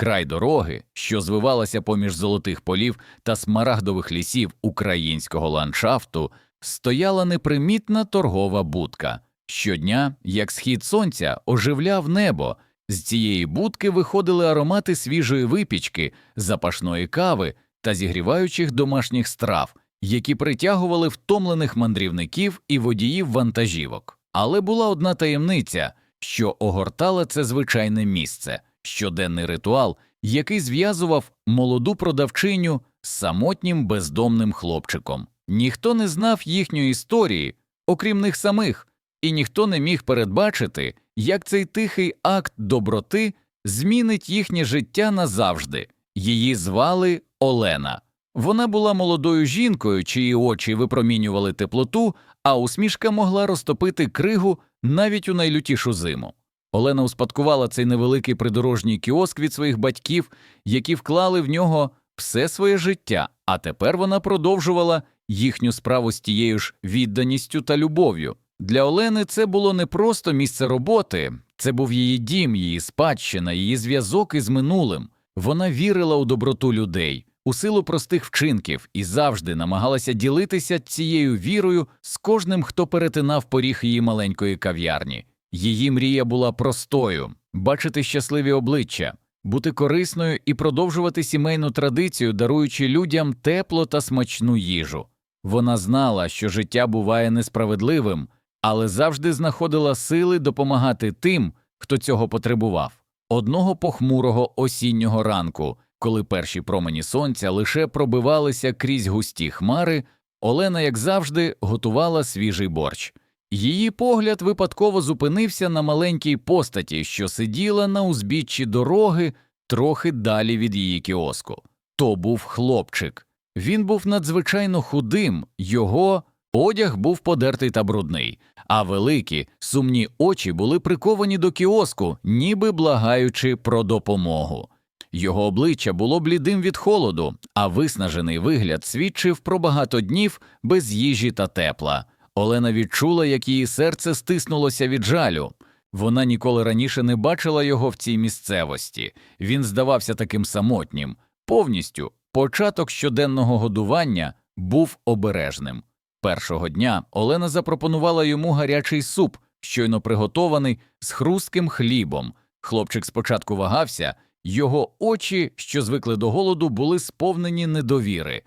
край дороги, що звивалася поміж золотих полів та смарагдових лісів українського ландшафту, стояла непримітна торгова будка. Щодня, як схід сонця, оживляв небо. З цієї будки виходили аромати свіжої випічки, запашної кави та зігріваючих домашніх страв, які притягували втомлених мандрівників і водіїв вантажівок. Але була одна таємниця, що огортала це звичайне місце, щоденний ритуал, який зв'язував молоду продавчиню з самотнім бездомним хлопчиком. Ніхто не знав їхньої історії, окрім них самих, і ніхто не міг передбачити, як цей тихий акт доброти змінить їхнє життя назавжди. Її звали Олена. Вона була молодою жінкою, чиї очі випромінювали теплоту, а усмішка могла розтопити кригу навіть у найлютішу зиму. Олена успадкувала цей невеликий придорожній кіоск від своїх батьків, які вклали в нього все своє життя, а тепер вона продовжувала їхню справу з тією ж відданістю та любов'ю. Для Олени це було не просто місце роботи, це був її дім, її спадщина, її зв'язок із минулим. Вона вірила у доброту людей, у силу простих вчинків і завжди намагалася ділитися цією вірою з кожним, хто перетинав поріг її маленької кав'ярні. Її мрія була простою бачити щасливі обличчя, бути корисною і продовжувати сімейну традицію, даруючи людям тепло та смачну їжу. Вона знала, що життя буває несправедливим, але завжди знаходила сили допомагати тим, хто цього потребував. Одного похмурого осіннього ранку, коли перші промені сонця лише пробивалися крізь густі хмари, Олена, як завжди, готувала свіжий борщ. Її погляд випадково зупинився на маленькій постаті, що сиділа на узбіччі дороги трохи далі від її кіоску. То був хлопчик. Він був надзвичайно худим, його одяг був подертий та брудний, а великі, сумні очі були приковані до кіоску, ніби благаючи про допомогу. Його обличчя було блідим від холоду, а виснажений вигляд свідчив про багато днів без їжі та тепла. Олена відчула, як її серце стиснулося від жалю. Вона ніколи раніше не бачила його в цій місцевості. Він здавався таким самотнім, повністю. Початок щоденного годування був обережним. Першого дня Олена запропонувала йому гарячий суп, щойно приготований з хрустким хлібом. Хлопчик спочатку вагався, його очі, що звикли до голоду, були сповнені недовіри,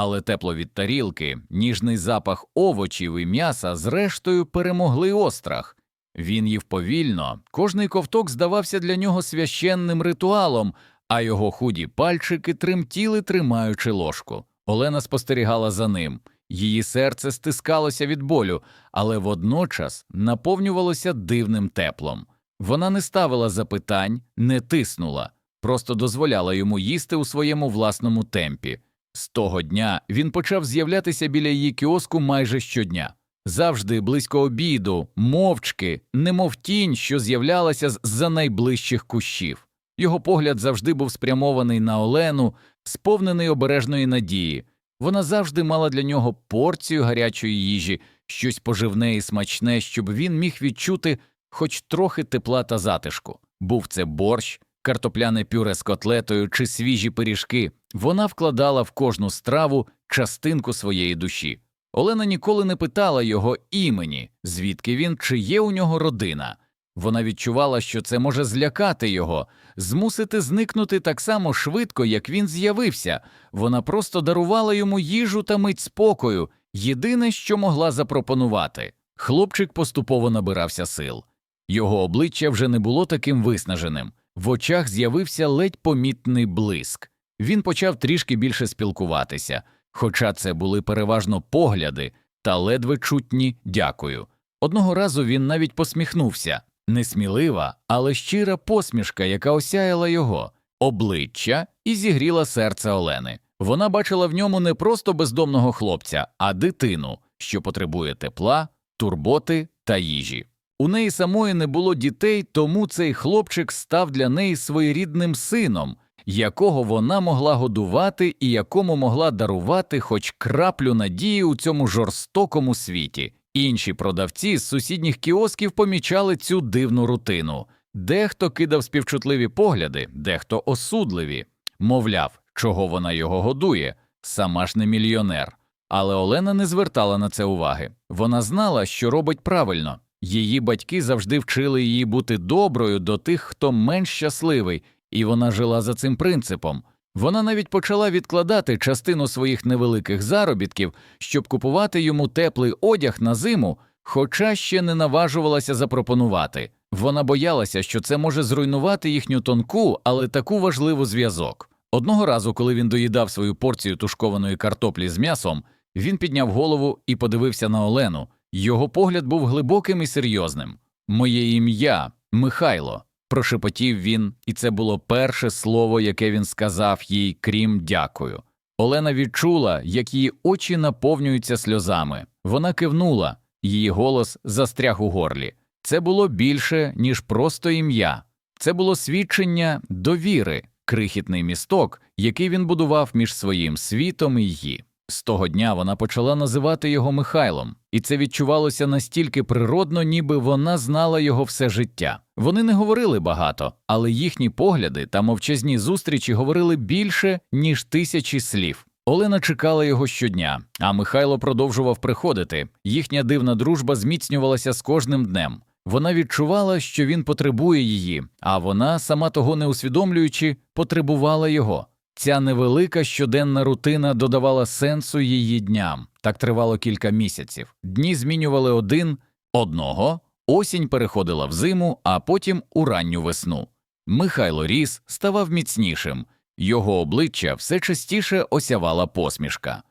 але тепло від тарілки, ніжний запах овочів і м'яса зрештою перемогли острах. Він їв повільно, кожний ковток здавався для нього священним ритуалом, а його худі пальчики тремтіли, тримаючи ложку. Олена спостерігала за ним. Її серце стискалося від болю, але водночас наповнювалося дивним теплом. Вона не ставила запитань, не тиснула, просто дозволяла йому їсти у своєму власному темпі. З того дня він почав з'являтися біля її кіоску майже щодня, завжди близько обіду, мовчки, немов тінь, що з'являлася з за найближчих кущів. Його погляд завжди був спрямований на Олену, сповнений обережної надії. Вона завжди мала для нього порцію гарячої їжі, щось поживне і смачне, щоб він міг відчути хоч трохи тепла та затишку. Був це борщ, картопляне пюре з котлетою чи свіжі пиріжки. Вона вкладала в кожну страву частинку своєї душі. Олена ніколи не питала його імені, звідки він чи є у нього родина. Вона відчувала, що це може злякати його, змусити зникнути так само швидко, як він з'явився. Вона просто дарувала йому їжу та мить спокою, єдине, що могла запропонувати. Хлопчик поступово набирався сил. Його обличчя вже не було таким виснаженим, в очах з'явився ледь помітний блиск. Він почав трішки більше спілкуватися, хоча це були переважно погляди та ледве чутні дякую. Одного разу він навіть посміхнувся несмілива, але щира посмішка, яка осяяла його обличчя і зігріла серце Олени. Вона бачила в ньому не просто бездомного хлопця, а дитину, що потребує тепла, турботи та їжі. У неї самої не було дітей, тому цей хлопчик став для неї своєрідним сином, якого вона могла годувати і якому могла дарувати хоч краплю надії у цьому жорстокому світі. Інші продавці з сусідніх кіосків помічали цю дивну рутину. Дехто кидав співчутливі погляди, дехто осудливі, мовляв, чого вона його годує, сама ж не мільйонер. Але Олена не звертала на це уваги. Вона знала, що робить правильно. Її батьки завжди вчили її бути доброю до тих, хто менш щасливий, і вона жила за цим принципом. Вона навіть почала відкладати частину своїх невеликих заробітків, щоб купувати йому теплий одяг на зиму, хоча ще не наважувалася запропонувати. Вона боялася, що це може зруйнувати їхню тонку, але таку важливу зв'язок. Одного разу, коли він доїдав свою порцію тушкованої картоплі з м'ясом, він підняв голову і подивився на Олену. Його погляд був глибоким і серйозним. Моє ім'я Михайло, прошепотів він, і це було перше слово, яке він сказав їй, крім дякую. Олена відчула, як її очі наповнюються сльозами. Вона кивнула, її голос застряг у горлі. Це було більше, ніж просто ім'я. Це було свідчення довіри, крихітний місток, який він будував між своїм світом і її. З того дня вона почала називати його Михайлом, і це відчувалося настільки природно, ніби вона знала його все життя. Вони не говорили багато, але їхні погляди та мовчазні зустрічі говорили більше, ніж тисячі слів. Олена чекала його щодня, а Михайло продовжував приходити. Їхня дивна дружба зміцнювалася з кожним днем. Вона відчувала, що він потребує її, а вона, сама того не усвідомлюючи, потребувала його. Ця невелика щоденна рутина додавала сенсу її дням. Так тривало кілька місяців. Дні змінювали один одного, осінь переходила в зиму, а потім у ранню весну. Михайло ріс, ставав міцнішим, його обличчя все частіше осявала посмішка.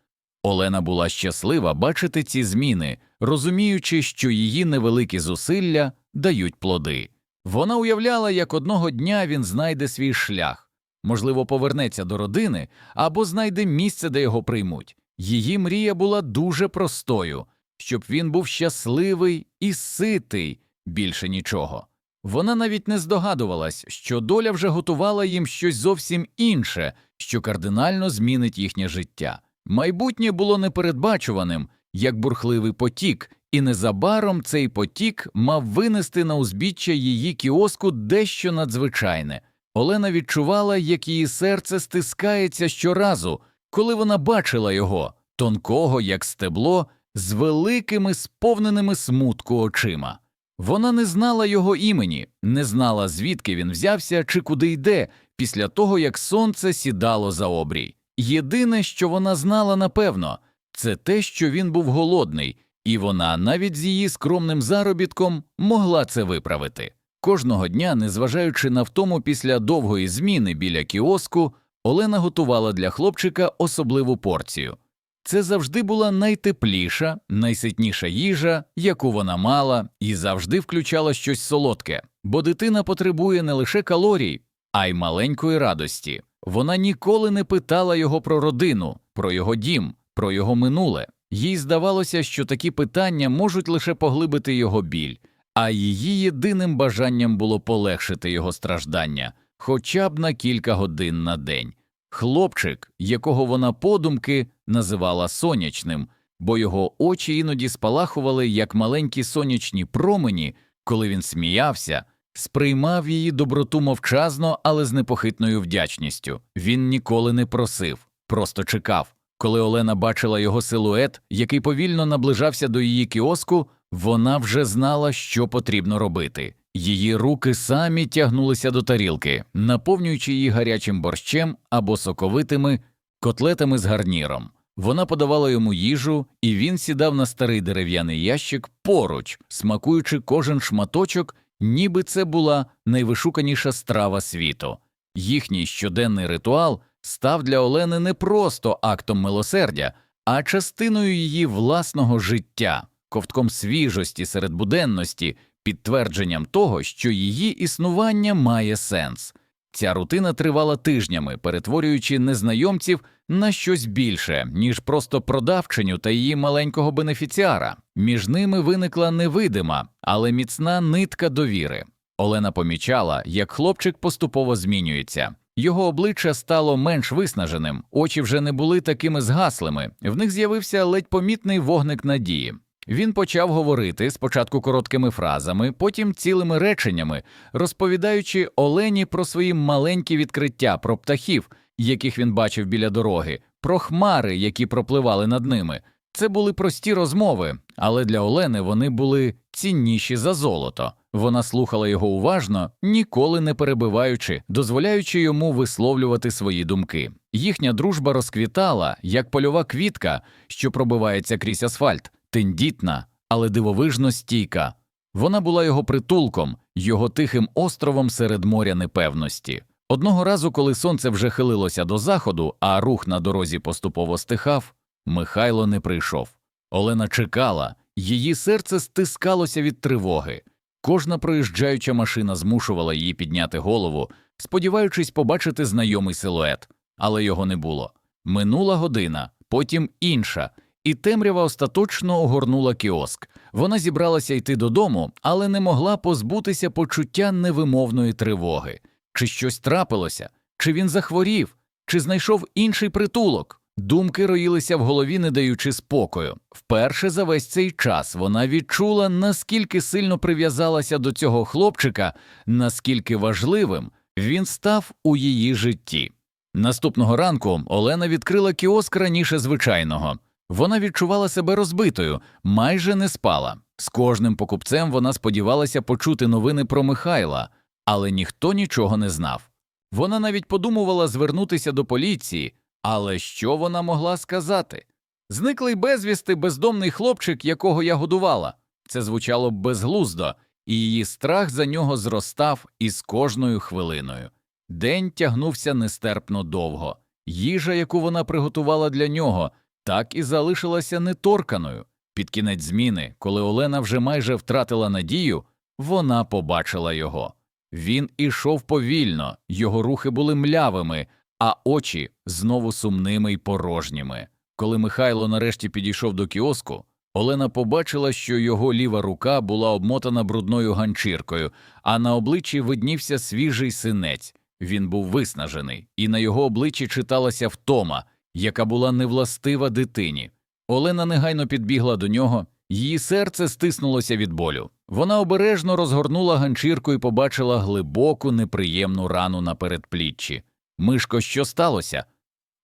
Олена була щаслива бачити ці зміни, розуміючи, що її невеликі зусилля дають плоди. Вона уявляла, як одного дня він знайде свій шлях, можливо, повернеться до родини або знайде місце, де його приймуть. Її мрія була дуже простою, щоб він був щасливий і ситий, більше нічого. Вона навіть не здогадувалась, що доля вже готувала їм щось зовсім інше, що кардинально змінить їхнє життя. Майбутнє було непередбачуваним, як бурхливий потік, і незабаром цей потік мав винести на узбіччя її кіоску дещо надзвичайне. Олена відчувала, як її серце стискається щоразу, коли вона бачила його, тонкого, як стебло, з великими сповненими смутку очима. Вона не знала його імені, не знала, звідки він взявся чи куди йде, після того як сонце сідало за обрій. Єдине, що вона знала напевно, це те, що він був голодний, і вона навіть з її скромним заробітком могла це виправити. Кожного дня, незважаючи на втому після довгої зміни біля кіоску, Олена готувала для хлопчика особливу порцію. Це завжди була найтепліша, найситніша їжа, яку вона мала, і завжди включала щось солодке, бо дитина потребує не лише калорій, а й маленької радості. Вона ніколи не питала його про родину, про його дім, про його минуле. Їй здавалося, що такі питання можуть лише поглибити його біль, а її єдиним бажанням було полегшити його страждання хоча б на кілька годин на день. Хлопчик, якого вона подумки називала сонячним, бо його очі іноді спалахували як маленькі сонячні промені, коли він сміявся, сприймав її доброту мовчазно, але з непохитною вдячністю. Він ніколи не просив, просто чекав. Коли Олена бачила його силует, який повільно наближався до її кіоску, вона вже знала, що потрібно робити. Її руки самі тягнулися до тарілки, наповнюючи її гарячим борщем або соковитими котлетами з гарніром. Вона подавала йому їжу, і він сідав на старий дерев'яний ящик поруч, смакуючи кожен шматочок, ніби це була найвишуканіша страва світу. Їхній щоденний ритуал став для Олени не просто актом милосердя, а частиною її власного життя, ковтком свіжості серед буденності, підтвердженням того, що її існування має сенс. Ця рутина тривала тижнями, перетворюючи незнайомців на щось більше, ніж просто продавчиню та її маленького бенефіціара. Між ними виникла невидима, але міцна нитка довіри. Олена помічала, як хлопчик поступово змінюється. Його обличчя стало менш виснаженим, очі вже не були такими згаслими, в них з'явився ледь помітний вогник надії. Він почав говорити спочатку короткими фразами, потім цілими реченнями, розповідаючи Олені про свої маленькі відкриття, про птахів, яких він бачив біля дороги, про хмари, які пропливали над ними. Це були прості розмови, але для Олени вони були цінніші за золото. Вона слухала його уважно, ніколи не перебиваючи, дозволяючи йому висловлювати свої думки. Їхня дружба розквітала, як польова квітка, що пробивається крізь асфальт, тендітна, але дивовижно стійка. Вона була його притулком, його тихим островом серед моря непевності. Одного разу, коли сонце вже хилилося до заходу, а рух на дорозі поступово стихав, Михайло не прийшов. Олена чекала, її серце стискалося від тривоги. Кожна проїжджаюча машина змушувала її підняти голову, сподіваючись побачити знайомий силует, але його не було. Минула година, потім інша, і темрява остаточно огорнула кіоск. Вона зібралася йти додому, але не могла позбутися почуття невимовної тривоги. Чи щось трапилося, чи він захворів, чи знайшов інший притулок. Думки роїлися в голові, не даючи спокою. Вперше за весь цей час вона відчула, наскільки сильно прив'язалася до цього хлопчика, наскільки важливим він став у її житті. Наступного ранку Олена відкрила кіоск раніше звичайного. Вона відчувала себе розбитою, майже не спала. З кожним покупцем вона сподівалася почути новини про Михайла, але ніхто нічого не знав. Вона навіть подумувала звернутися до поліції, але що вона могла сказати? Зниклий безвісти бездомний хлопчик, якого я годувала. Це звучало безглуздо, і її страх за нього зростав із кожною хвилиною. День тягнувся нестерпно довго. Їжа, яку вона приготувала для нього, так і залишилася неторканою. Під кінець зміни, коли Олена вже майже втратила надію, вона побачила його. Він ішов повільно, його рухи були млявими, а очі знову сумними й порожніми. Коли Михайло нарешті підійшов до кіоску, Олена побачила, що його ліва рука була обмотана брудною ганчіркою, а на обличчі виднівся свіжий синець. Він був виснажений, і на його обличчі читалася втома, яка була невластива дитині. Олена негайно підбігла до нього, її серце стиснулося від болю. Вона обережно розгорнула ганчірку і побачила глибоку, неприємну рану на передпліччі. Мишко, що сталося?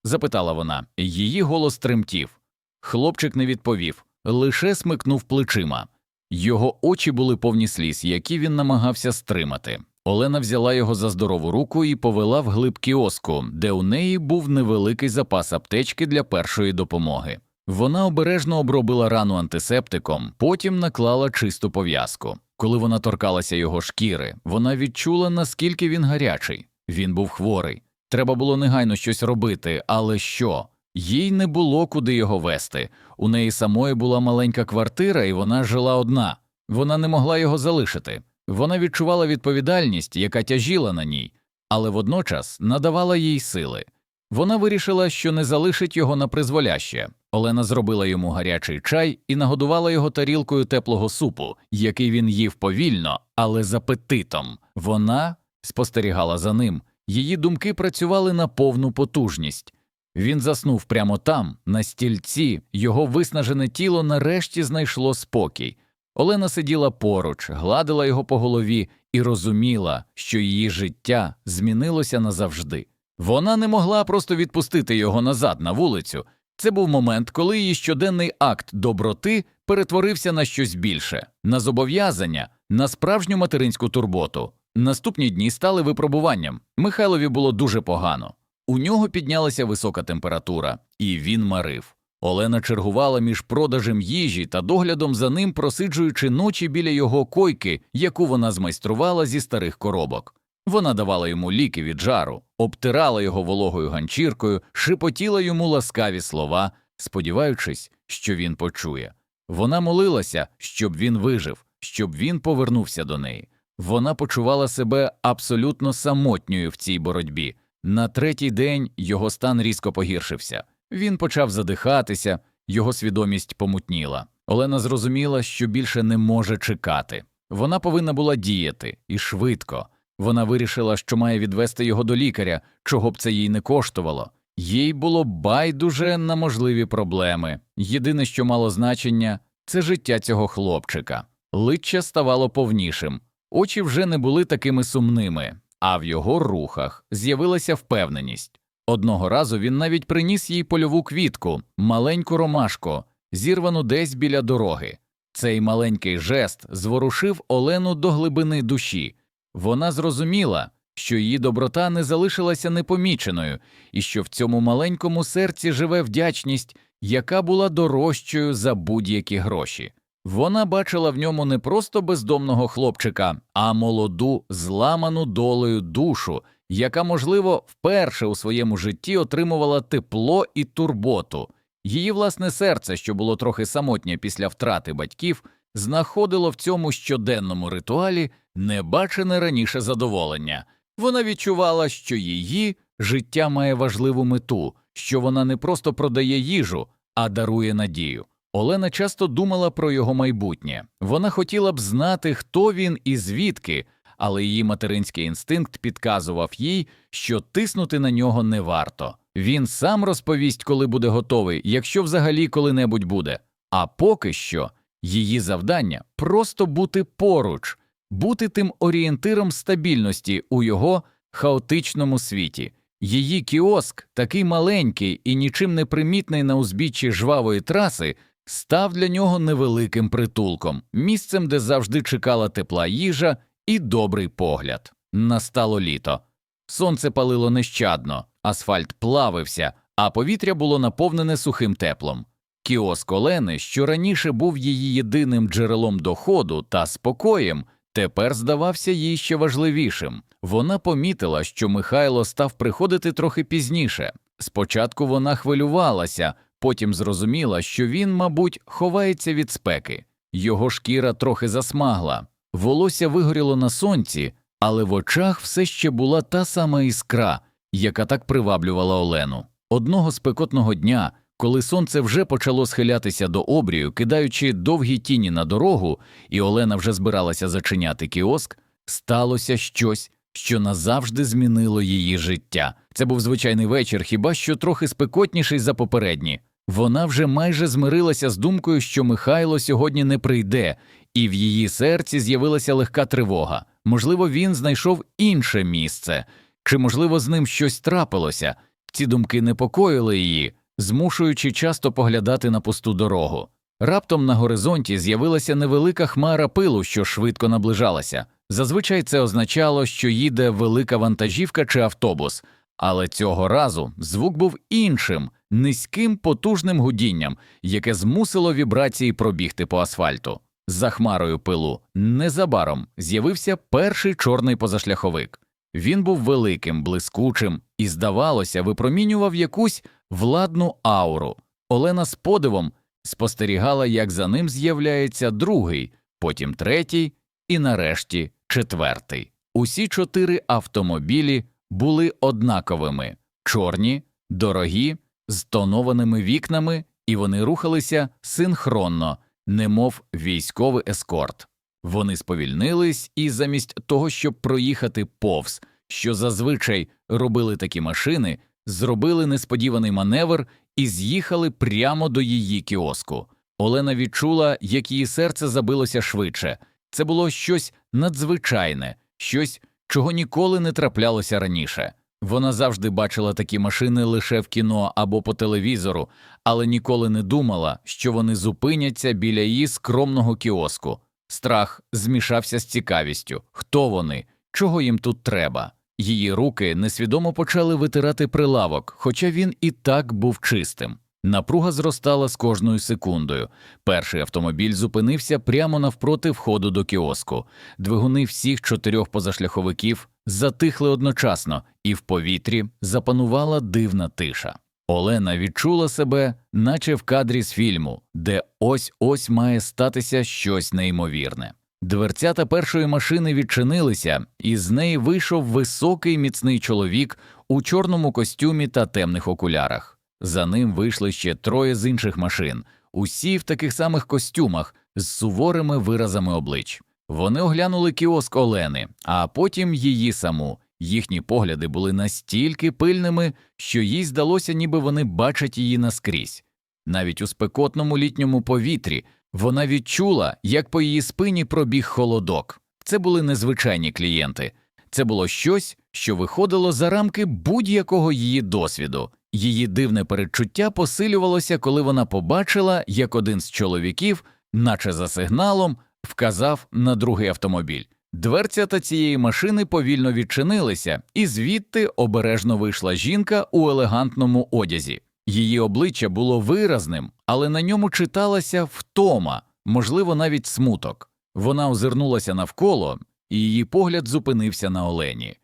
запитала вона. Її голос тремтів. Хлопчик не відповів, лише смикнув плечима. Його очі були повні сліз, які він намагався стримати. Олена взяла його за здорову руку і повела в глиб кіоску, де у неї був невеликий запас аптечки для першої допомоги. Вона обережно обробила рану антисептиком, потім наклала чисту пов'язку. Коли вона торкалася його шкіри, вона відчула, наскільки він гарячий. Він був хворий. Треба було негайно щось робити, але що? Їй не було куди його вести. У неї самої була маленька квартира, і вона жила одна. Вона не могла його залишити. Вона відчувала відповідальність, яка тяжіла на ній, але водночас надавала їй сили. Вона вирішила, що не залишить його на призволяще. Олена зробила йому гарячий чай і нагодувала його тарілкою теплого супу, який він їв повільно, але з апетитом. Вона спостерігала за ним. Її думки працювали на повну потужність. Він заснув прямо там, на стільці, його виснажене тіло нарешті знайшло спокій. Олена сиділа поруч, гладила його по голові і розуміла, що її життя змінилося назавжди. Вона не могла просто відпустити його назад на вулицю. Це був момент, коли її щоденний акт доброти перетворився на щось більше, на зобов'язання, на справжню материнську турботу. Наступні дні стали випробуванням. Михайлові було дуже погано. У нього піднялася висока температура, і він марив. Олена чергувала між продажем їжі та доглядом за ним, просиджуючи ночі біля його койки, яку вона змайструвала зі старих коробок. Вона давала йому ліки від жару, обтирала його вологою ганчіркою, шепотіла йому ласкаві слова, сподіваючись, що він почує. Вона молилася, щоб він вижив, щоб він повернувся до неї. Вона почувала себе абсолютно самотньою в цій боротьбі. На третій день його стан різко погіршився. Він почав задихатися, його свідомість помутніла. Олена зрозуміла, що більше не може чекати. Вона повинна була діяти і швидко. Вона вирішила, що має відвести його до лікаря, чого б це їй не коштувало. Їй було байдуже на можливі проблеми. Єдине, що мало значення, це життя цього хлопчика. Личчя ставало повнішим, очі вже не були такими сумними, а в його рухах з'явилася впевненість. Одного разу він навіть приніс їй польову квітку, маленьку ромашку, зірвану десь біля дороги. Цей маленький жест зворушив Олену до глибини душі. Вона зрозуміла, що її доброта не залишилася непоміченою, і що в цьому маленькому серці живе вдячність, яка була дорожчою за будь-які гроші. Вона бачила в ньому не просто бездомного хлопчика, а молоду, зламану долею душу, яка, можливо, вперше у своєму житті отримувала тепло і турботу. Її власне серце, що було трохи самотнє після втрати батьків, знаходило в цьому щоденному ритуалі небачене раніше задоволення. Вона відчувала, що її життя має важливу мету, що вона не просто продає їжу, а дарує надію. Олена часто думала про його майбутнє. Вона хотіла б знати, хто він і звідки, але її материнський інстинкт підказував їй, що тиснути на нього не варто. Він сам розповість, коли буде готовий, якщо взагалі коли-небудь буде. А поки що її завдання просто бути поруч, бути тим орієнтиром стабільності у його хаотичному світі. Її кіоск, такий маленький і нічим не примітний на узбіччі жвавої траси, став для нього невеликим притулком, місцем, де завжди чекала тепла їжа і добрий погляд. Настало літо. Сонце палило нещадно, асфальт плавився, а повітря було наповнене сухим теплом. Кіоск Олени, що раніше був її єдиним джерелом доходу та спокоєм, тепер здавався їй ще важливішим. Вона помітила, що Михайло став приходити трохи пізніше. Спочатку вона хвилювалася, потім зрозуміла, що він, мабуть, ховається від спеки. Його шкіра трохи засмагла, волосся вигоріло на сонці, але в очах все ще була та сама іскра, яка так приваблювала Олену. Одного спекотного дня, коли сонце вже почало схилятися до обрію, кидаючи довгі тіні на дорогу, і Олена вже збиралася зачиняти кіоск, сталося щось, що назавжди змінило її життя. Це був звичайний вечір, хіба що трохи спекотніший за попередні. Вона вже майже змирилася з думкою, що Михайло сьогодні не прийде, і в її серці з'явилася легка тривога. Можливо, він знайшов інше місце, чи, можливо, з ним щось трапилося. Ці думки непокоїли її, змушуючи часто поглядати на пусту дорогу. Раптом на горизонті з'явилася невелика хмара пилу, що швидко наближалася. Зазвичай це означало, що їде велика вантажівка чи автобус, але цього разу звук був іншим, низьким потужним гудінням, яке змусило вібрації пробігти по асфальту. За хмарою пилу незабаром з'явився перший чорний позашляховик. Він був великим, блискучим і, здавалося, випромінював якусь владну ауру. Олена з подивом спостерігала, як за ним з'являється другий, потім третій і нарешті четвертий. Усі чотири автомобілі були однаковими чорні, дорогі, з тонованими вікнами, і вони рухалися синхронно, немов військовий ескорт. Вони сповільнились і замість того, щоб проїхати повз, що зазвичай робили такі машини, зробили несподіваний маневр і з'їхали прямо до її кіоску. Олена відчула, як її серце забилося швидше. Це було щось надзвичайне, щось, чого ніколи не траплялося раніше. Вона завжди бачила такі машини лише в кіно або по телевізору, але ніколи не думала, що вони зупиняться біля її скромного кіоску. Страх змішався з цікавістю хто вони, чого їм тут треба. Її руки несвідомо почали витирати прилавок, хоча він і так був чистим. Напруга зростала з кожною секундою. Перший автомобіль зупинився прямо навпроти входу до кіоску. Двигуни всіх чотирьох позашляховиків затихли одночасно, і в повітрі запанувала дивна тиша. Олена відчула себе, наче в кадрі з фільму, де ось ось має статися щось неймовірне. Дверцята першої машини відчинилися, і з неї вийшов високий міцний чоловік у чорному костюмі та темних окулярах. За ним вийшли ще троє з інших машин, усі в таких самих костюмах з суворими виразами облич. Вони оглянули кіоск Олени, а потім її саму. Їхні погляди були настільки пильними, що їй здалося, ніби вони бачать її наскрізь. Навіть у спекотному літньому повітрі Вона відчула, як по її спині пробіг холодок. Це були незвичайні клієнти, це було щось, що виходило за рамки будь-якого її досвіду. Її дивне передчуття посилювалося, коли вона побачила, як один з чоловіків, наче за сигналом, вказав на другий автомобіль. Дверцята цієї машини повільно відчинилися, і звідти обережно вийшла жінка у елегантному одязі. Її обличчя було виразним, але на ньому читалася втома, можливо, навіть смуток. Вона озирнулася навколо, і її погляд зупинився на Олені.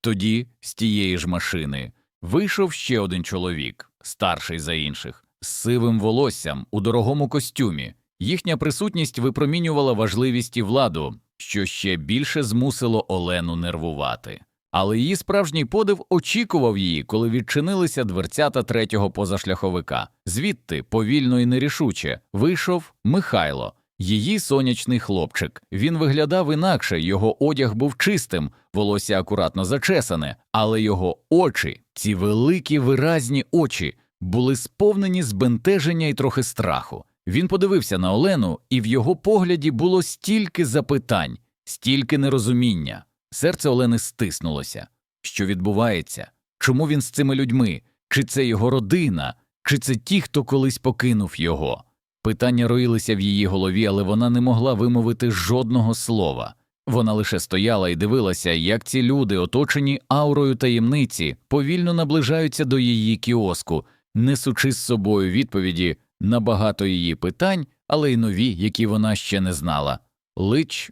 Тоді, з тієї ж машини, вийшов ще один чоловік, старший за інших, з сивим волоссям у дорогому костюмі. Їхня присутність випромінювала важливість і владу, що ще більше змусило Олену нервувати. Але її справжній подив очікував її, коли відчинилися дверцята третього позашляховика. Звідти, повільно і нерішуче, вийшов Михайло, її сонячний хлопчик. Він виглядав інакше, його одяг був чистим, волосся акуратно зачесане, але його очі, ці великі виразні очі, були сповнені збентеження і трохи страху. Він подивився на Олену, і в його погляді було стільки запитань, стільки нерозуміння. Серце Олени стиснулося. Що відбувається? Чому він з цими людьми? Чи це його родина, чи це ті, хто колись покинув його? Питання роїлися в її голові, але вона не могла вимовити жодного слова. Вона лише стояла і дивилася, як ці люди, оточені аурою таємниці, повільно наближаються до її кіоску, несучи з собою відповіді на багато її питань, але й нові, які вона ще не знала. Лич